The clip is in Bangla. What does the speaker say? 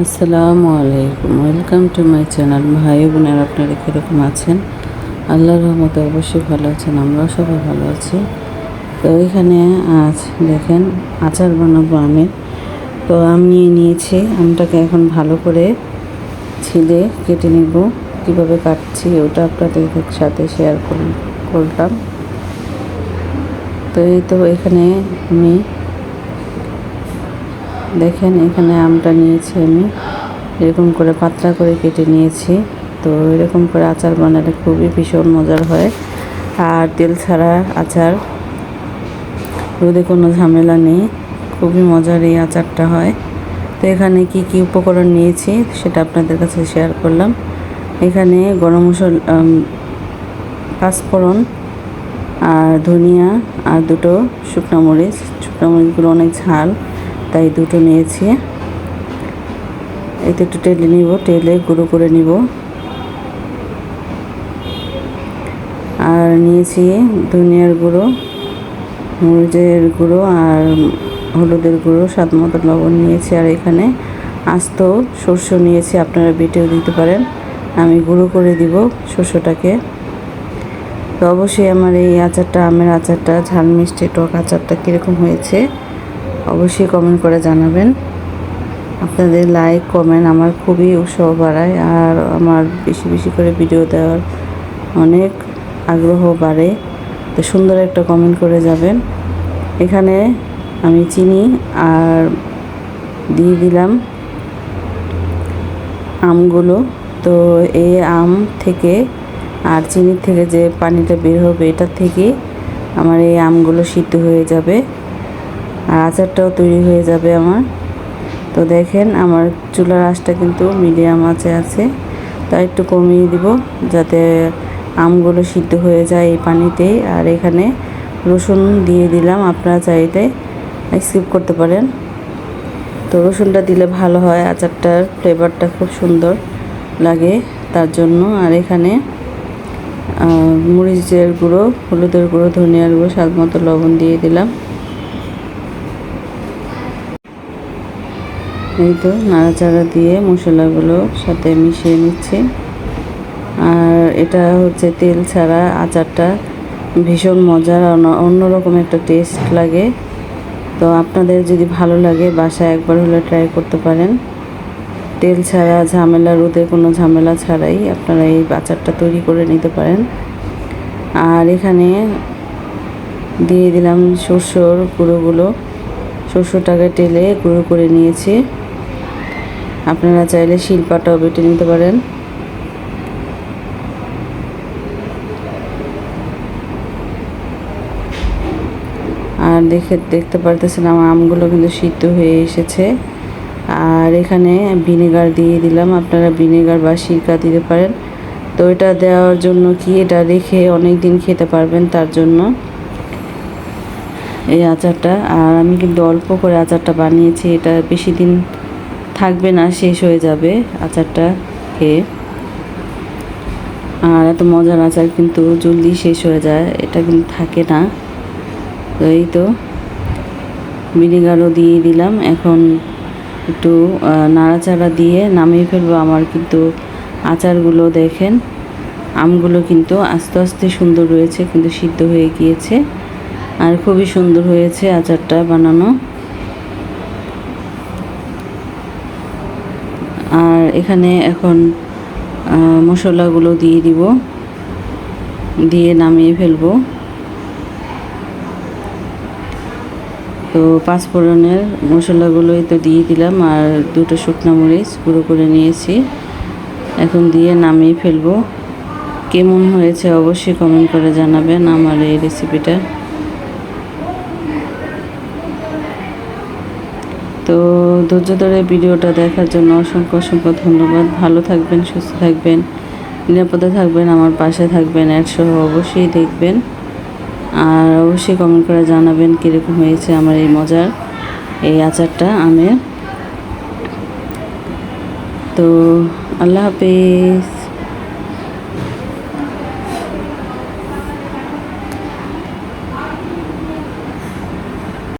আসসালামু আলাইকুম। ওয়েলকাম টু মাই চ্যানেল ভাই বোনের, আপনারা কীরকম আছেন? আল্লাহর রহমতে অবশ্যই ভালো আছেন, আমরাও সবাই ভালো আছি। তো এখানে আজ দেখেন আচার বানাবো আমি। তো আম নিয়ে নিয়েছি, আমটাকে এখন ভালো করে ছিলে কেটে নেব। কীভাবে কাটছি ওটা আপনাদের সাথে শেয়ার করলাম। তো এই তো এখানে আমি দেখেন, এখানে আমটা নিয়েছি আমি। এরকম করে পাতলা করে কেটে নিয়েছি। তো এরকম করে আচার বানালে খুবই ভীষণ মজার হয়। আর তেল ছাড়া আচার রোদে কোনো ঝামেলা নেই। খুবই মজার এই আচারটা হয়। তো এখানে কি কি উপকরণ নিয়েছি সেটা আপনাদের কাছে শেয়ার করলাম। এখানে গরম মশলা পাঁচফোড়ন আর ধনিয়া আর দুটো শুকনো মরিচ। শুকনো মরিচগুলো অনেক ঝাল। তাই দুটো নিয়েছি। এতে একটু টেলে নিব, টেলে গুঁড়ো করে নিব। আর নিয়েছি ধনিয়ার গুঁড়ো, মরিচের গুঁড়ো আর হলুদের গুঁড়ো, স্বাদ মতো লবণ নিয়েছি। আর এখানে আস্ত শস্য নিয়েছি, আপনারা বেটেও দিতে পারেন। আমি গুঁড়ো করে দিব শস্যটাকে তো অবশ্যই আমার এই আচারটা, আমের আচারটা ঝাল মিষ্টি টক আচারটা কীরকম হয়েছে অবশ্যই কমেন্ট করে জানাবেন। আপনাদের লাইক কমেন্ট আমার খুবই উৎসাহ বাড়ায় আর আমার বেশি বেশি করে ভিডিও দেওয়ার অনেক আগ্রহ বাড়ে। তো সুন্দর একটা কমেন্ট করে যাবেন। এখানে আমি চিনি আর দিয়ে দিলাম আমগুলো। তো এই আম থেকে আর চিনির থেকে যে পানিটা বের হবে এটার থেকে আমার এই আমগুলো সিদ্ধ হয়ে যাবে। আর আচারটাও তৈরি হয়ে যাবে আমার। তো দেখেন, আমার চুলার আঁচটা কিন্তু মিডিয়াম আঁচে আছে। তা একটু কমিয়ে দিব যাতে আমগুলো সিদ্ধ হয়ে যায় এই পানিতে। আর এখানে রসুন দিয়ে দিলাম, আপনারা চাইলে স্কিপ করতে পারেন। তো রসুনটা দিলে ভালো হয়, আচারটার ফ্লেভারটা খুব সুন্দর লাগে তার জন্য। আর এখানে মরিচের গুঁড়ো, হলুদের গুঁড়ো, ধনিয়ার গুঁড়ো, স্বাদ মতো লবণ দিয়ে দিলাম। এই তো নাড়াচাড়া দিয়ে মশলাগুলো সাথে মিশিয়ে নিচ্ছি। আর এটা হচ্ছে তেল ছাড়া আচারটা ভীষণ মজার অন্যরকম একটা টেস্ট লাগে। তো আপনাদের যদি ভালো লাগে বাসায় একবার হলে ট্রাই করতে পারেন। তেল ছাড়া ঝামেলা, রোদে কোনো ঝামেলা ছাড়াই আপনারা এই আচারটা তৈরি করে নিতে পারেন। আর এখানে দিয়ে দিলাম শস্যর গুঁড়োগুলো। শস্যটাকে টেলে গুঁড়ো করে নিয়েছি। আপনারা চাইলে শিল্পাটাও বেটে নিতে পারেন। আর দেখে দেখতে পারতেছেন আমার আমগুলো কিন্তু সিদ্ধ হয়ে এসেছে। আর এখানে ভিনেগার দিয়ে দিলাম। আপনারা ভিনেগার বা সিরকা দিতে পারেন। তো এটা দেওয়ার জন্য কি? এটা রেখে অনেক দিন খেতে পারবেন তার জন্য। এই আচারটা। আর আমি কিন্তু অল্প করে আচারটা বানিয়েছি। এটা বেশি দিন থাকবে না, শেষ হয়ে যাবে আচারটা খেয়ে। আর এত মজার আচার কিন্তু জলদি শেষ হয়ে যায়, এটা কিন্তু থাকে না। এই তো ভিনেগারও দিয়ে দিলাম, এখন একটু নাড়াচাড়া দিয়ে নামিয়ে ফেলব আমার কিন্তু আচারগুলো দেখেন। আমগুলো কিন্তু আস্তে আস্তে সুন্দর রয়েছে কিন্তু সিদ্ধ হয়ে গিয়েছে। আর খুবই সুন্দর হয়েছে আচারটা বানানো। আর এখানে এখন মশলাগুলো দিয়ে দিব। দিয়ে নামিয়ে ফেলব। তো পাঁচফোড়নের মশলাগুলোই তো দিয়ে দিলাম, আর দুটো শুকনো মরিচ গুঁড়ো করে নিয়েছি। এখন দিয়ে নামিয়ে ফেলব। কেমন হয়েছে অবশ্যই কমেন্ট করে জানাবেন আমার এই রেসিপিটা তো ধৈর্য ধরে ভিডিওটা দেখার জন্য অসংখ্য অসংখ্য ধন্যবাদ। ভালো থাকবেন, সুস্থ থাকবেন, নিরাপদে থাকবেন, আমার পাশে থাকবেন অ্যাডসহ অবশ্যই দেখবেন। আর অবশ্যই কমেন্ট করে জানাবেন কীরকম হয়েছে আমার এই মজার এই আচারটা আমের। তো আল্লাহ হাফিজ।